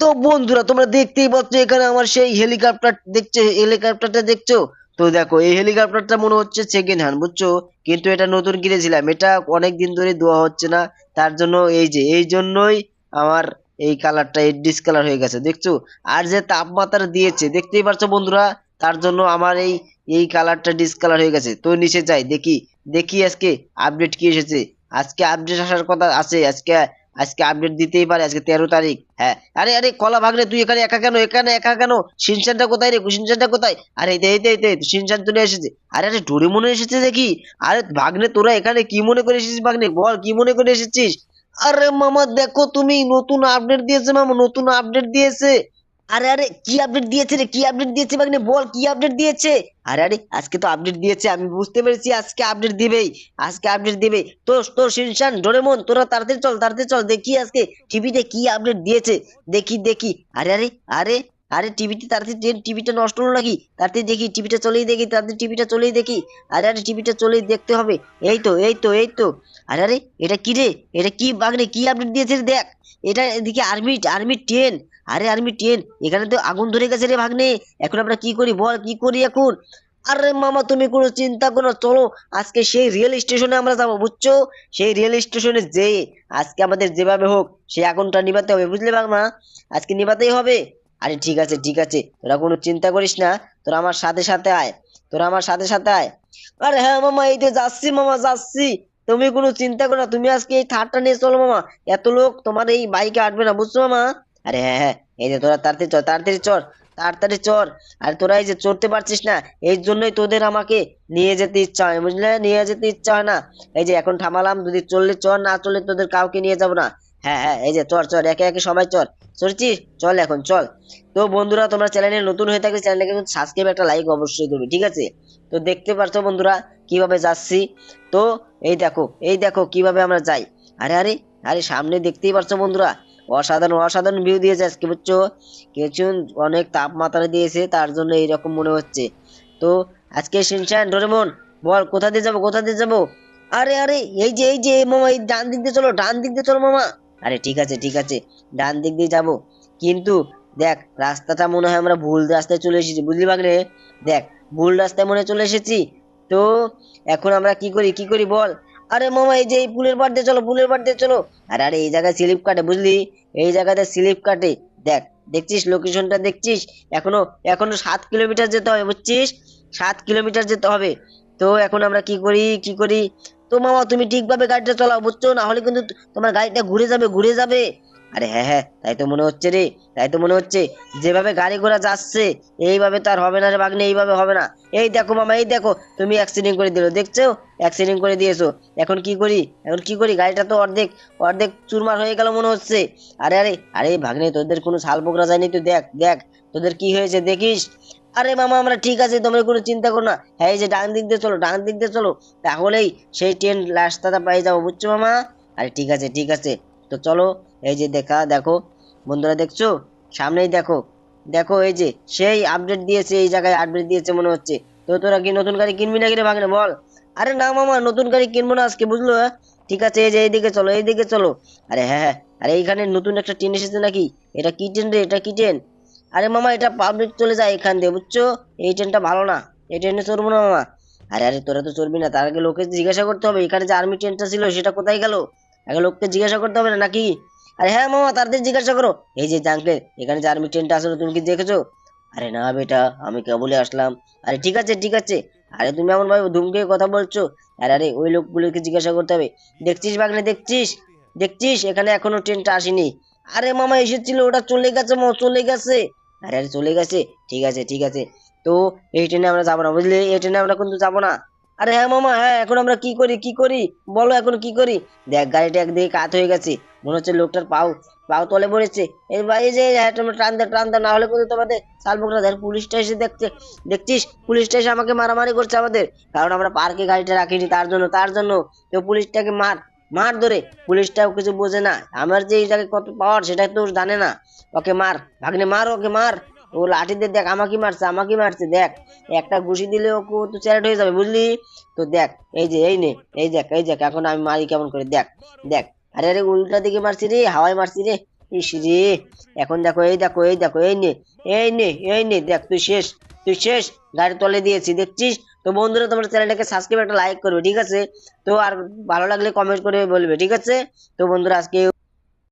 তো বন্ধুরা, তোমরা দেখতেই পাচ্ছ এখানে আমার সেই হেলিকপ্টার দেখছ হেলিকপ্টারটা দেখছ? তো দেখো, এই হেলিকপ্টারটা মনে হচ্ছে সেকেন্ড হ্যান্ড বুঝছ? কিন্তু এটা নতুন কিনেছিলাম, এটা অনেক দিন ধরে ধোয়া হচ্ছে না, তার জন্য এই যে, এই জন্যই আমার এই কালারটা এই ডিসকালার হয়ে গেছে, দেখছ? আর যে তাপমাত্রা দিয়েছে, দেখতেই পারছ বন্ধুরা, তার জন্য আমার এই এই কালারটা ডিসকালার হয়ে গেছে। তো নিচে যাই, দেখি দেখি আজকে আপডেট কি এসেছে। আজকে আপডেট আসার কথা আছে, আজকে আজকে আপডেট দিতেই পারে, আজকে তেরো তারিখ হ্যাঁ। আরে আরে, কলা ভাগলে তুই এখানে একা কেন? এখানে একা কেন? সিনচানটা কোথায় রে? সিনচানটা কোথায়? আরে, এই এই এই সিনচান চলে এসেছে। আরে আরে, ডোরে মনে এসেছে দেখি। আরে, ভাগ্নে, তোরা এখানে কি মনে করে এসেছিস ভাগ্নে? বল, কি মনে করে এসেছিস? আরে, মামা, দেখো তুমি নতুন আপডেট দিয়েছে, মামা, নতুন আপডেট দিয়েছে। আরে আরে, কি আপডেট দিয়েছে রে? কি আপডেট দিয়েছে ভাগ্নে বল, কি আপডেট দিয়েছে? আরে আরে, আজকে তো আপডেট দিয়েছে, আমি বুঝতে পেরেছি আজকে আপডেট দিবেই, আজকে আপডেট দিবে তো তোর শিনশান ডোরেমন তোরা তাড়াতাড়ি চল তাড়াতাড়ি চল, দেখি আজকে টিভিতে কি আপডেট দিয়েছে। দেখি দেখি। আরে আরে আরে আরে টিভিতে তাড়াতাড়ি টিভিটা নষ্ট হলো নাকি? তাড়াতাড়ি দেখি টিভিটা চলেই দেখি, তাড়াতাড়ি টিভিটা চলেই দেখি। আরে আরে টিভিটা চলেই দেখতে হবে। এই তো এই তো এই তো। আরে আরে, এটা কি রে? এটা কি বাগনে কি আপডেট দিয়েছে দেখ। এটা এদিকে আর্মি আর্মি টেন আরে আর্মি টেন, এখানে তো আগুন ধরে গেছে রে ভাগ্নে। এখন আমরা কি করি বল, কি করি এখন? আরে মামা, তুমি কোনো চিন্তা করো চলো। আজকে সেই রেল স্টেশনে আমরা যাব, বুঝছ? সেই রেল স্টেশনে যেয়ে আজকে আমাদের যেভাবে হোক, সেই আগুনটা নিভাতে হবে, বুঝলে বাংমা আজকে নিভাতেই হবে। আরে ঠিক আছে ঠিক আছে, তোরা কোনো চিন্তা করিস না, তোরা আমার সাথে সাথে আয়, তোরা আমার সাথে সাথে আয়। আরে হ্যাঁ মামা, এই যে যাচ্ছি মামা, যাচ্ছি। তুমি কোনো চিন্তা করো তুমি আজকে এই থারটা নিয়ে চলো মামা। এত লোক তোমার এই বাইকে আটবে না, বুঝছ মামা? আরে হ্যাঁ হ্যাঁ এই যে তোরা তাড়াতাড়ি চল তাড়াতাড়ি চল তাড়াতাড়ি চল। আর তোরা এই যে চড়তে পারছিস না, এই জন্যই তোদের আমাকে নিয়ে যেতে ইচ্ছা হয়, বুঝলে? নিয়ে যেতে ইচ্ছা হয় না। এই যে এখন থামালাম, যদি চললে চল, না চললে তোদের কাউকে নিয়ে যাব না। হ্যাঁ হ্যাঁ এই যে চল চল, একে একে সবাই চল। চলছিস চল এখন, চল। তো বন্ধুরা, তোমরা চ্যানেলে নতুন হয়ে থাকলে চ্যানেলটাকে সাবস্ক্রাইব একটা লাইক অবশ্যই করবে ঠিক আছে? তো দেখতে পারছ বন্ধুরা, কীভাবে যাচ্ছি? তো এই দেখো এই দেখো কীভাবে আমরা যাই। আরে আরে আরে, সামনে দেখতেই পারছ বন্ধুরা অসাধারণ অসাধারণ ভিউ দিয়েছে আজকে, বুঝছ? কিছু অনেক তাপমাত্রা দিয়েছে, তার জন্য এইরকম মনে হচ্ছে। তো আজকে শিনশান ডোরেমন বল, কোথা দিয়ে যাব, কোথা দিয়ে যাব? আরে আরে, এই যে এই যে মামা, এই ডান দিক দিয়ে চলো, ডান দিক দিয়ে চলো মামা। আরে, ঠিক আছে ঠিক আছে, ডান দিক দিয়ে যাব। কিন্তু দেখ, রাস্তাটা মনে হয় আমরা ভুল রাস্তায় চলে এসেছি, বুঝলি বাগরে দেখ, ভুল রাস্তায় মনে চলে এসেছি। তো এখন আমরা কি করি কি করি বল? আরে মামা, এই যে এই পুলের পাড় দিয়ে চলো পুলের পাড় দিয়ে চলো। আরে আরে, এই জায়গায় স্লিপ কাটে, বুঝলি? এই জায়গাতে স্লিপ কাটে। দেখ, দেখছিস লোকেশনটা দেখছিস? এখনও এখনও সাত কিলোমিটার যেতে হবে, বুঝছিস? সাত কিলোমিটার যেতে হবে। তো এখন আমরা কি করি কি করি? তো মামা, তুমি ঠিকভাবে গাড়িটা চালাও, বুঝছ? না হলে কিন্তু তোমার গাড়িটা ঘুরে যাবে ঘুরে যাবে। আরে হ্যাঁ হ্যাঁ তাই তো মনে হচ্ছে রে, তাই তো মনে হচ্ছে। যেভাবে গাড়ি ঘোড়া যাচ্ছে, এইভাবে তো আর হবে না রে বাগনে এইভাবে হবে না। এই দেখো মামা, এই দেখো, তুমি অ্যাক্সিডেন্ট করে দিলো, দেখছ? অ্যাক্সিডেন্ট করে দিয়েছ। এখন কি করি? এখন কি করি? গাড়িটা তো অর্ধেক অর্ধেক চুরমার হয়ে গেল মনে হচ্ছে। আরে আরে আরে ভাগ্নে, তোদের কোনো ছাল পোকরা যায়নি তুই দেখ দেখ, তোদের কি হয়েছে দেখিস? আরে মামা, আমরা ঠিক আছে, তোমরা কোনো চিন্তা করো না। হ্যাঁ এই যে ডান দিক দিয়ে চলো, ডান দিক দিয়ে চলো, তাহলেই সেই ট্রেন রাস্তাটা পেয়ে যাব, বুঝছ মামা? আরে ঠিক আছে ঠিক আছে, তো চলো এই যে দেখা, দেখো, বন্ধুরা দেখছ? সামনেই দেখো দেখো এই যে, সেই আপডেট দিয়েছে, এই জায়গায় আপডেট দিয়েছে মনে হচ্ছে। তো তোরা কি নতুন গাড়ি কিনবি নাকি রে ভাগ্নে, বল। আরে না মামা, নতুন গাড়ি কিনবো না আজকে, বুঝলো? হ্যাঁ? ঠিক আছে, এই যে, এইদিকে চলো এইদিকে চলো। আরে হ্যাঁ হ্যাঁ আরে এইখানে নতুন একটা ট্রেন এসেছে নাকি? এটা কি ট্রেন রে, এটা কি ট্রেন আরে মামা, এটা পাবলিক চলে যায় এখান দিয়ে, বুঝছ? এই ট্রেনটা ভালো না, এই ট্রেনে চড়বো না মামা। আরে আরে, তোরা তো চড়বি না, তার আগে লোকে জিজ্ঞাসা করতে হবে, এখানে যে আর্মি ট্রেনটা ছিল, সেটা কোথায় গেল? আগে লোককে জিজ্ঞাসা করতে হবে না, নাকি? আরে হ্যাঁ মামা তাদের জিজ্ঞাসা করো। এই যে জাঙ্কেল, এখানে যে আর্মি ট্রেনটা আসলো তুমি কি দেখেছ? আরে না বেটা, আমি কেবলই আসলাম। আরে ঠিক আছে ঠিক আছে। আরে তুমি এমন ভাবে ধুমকে কথা বলছো? আরে আরে, ওই লোকগুলোকে জিজ্ঞাসা করতে হবে। দেখছিস বাগনে দেখছিস? দেখছিস? এখানে এখনও ট্রেনটা আসেনি। আরে মামা, এসেছিল, ওটা চলে গেছে, মা, চলে গেছে। আরে আরে, চলে গেছে। ঠিক আছে ঠিক আছে। তো এই ট্রেনে আমরা যাব না, বুঝলি? এই ট্রেনে আমরা কিন্তু যাব না। আরে হ্যাঁ মামা হ্যাঁ এখন আমরা কি করি কি করি? বলো এখন কি করি? দেখ গাড়িটা একদিকে কাত হয়ে গেছে। মনে হচ্ছে লোকটার পাও পাও তলে পড়েছে। এই ভাই যে হ্যাঁ, তোমরা টান দে টান দে না হলে কিন্তু তোমাদের শালবকরা দেখ পুলিশটা এসে দেখছে দেখছিস? পুলিশটা এসে আমাকে মারামারি করছে আমাদের। কারণ আমরা পার্কে গাড়িটা রাখিনি তার জন্য তার জন্য। তো পুলিশটাকে মার মার ধরে। পুলিশটাও কিছু বোঝে না। আমার যে এটাকে কত পাওয়ার সেটা তো জানে না। ওকে মার ভাগ্নে মার ওকে মার। ও লাঠি দিয়ে দেখ, আমাকে মারছে আমাকে মারছে, দেখ। একটা ঘুষি দিলে ও তো চ্যারেট হয়ে যাবে, বুঝলি? তো দেখ, এই যে, এই নে, এই দেখ এই দেখ, এখন আমি মারি কেমন করে, দেখ দেখ। আরে আরে, উল্টা দিকে মারছি রে, হাওয়ায় মারছি রে। ইস রে, এখন দেখো, এই দেখো এই দেখো, এই নে এই নে এই নে, দেখ, তুই শেষ তুই শেষ। গাড়ি তলে দিয়েছি, দেখছিস? তো বন্ধুরা, তোমার চ্যানেলটাকে সাবস্ক্রাইব একটা লাইক করবে, ঠিক আছে? তো আর ভালো লাগলে কমেন্ট করে বলবে, ঠিক আছে? তো বন্ধুরা, আজকে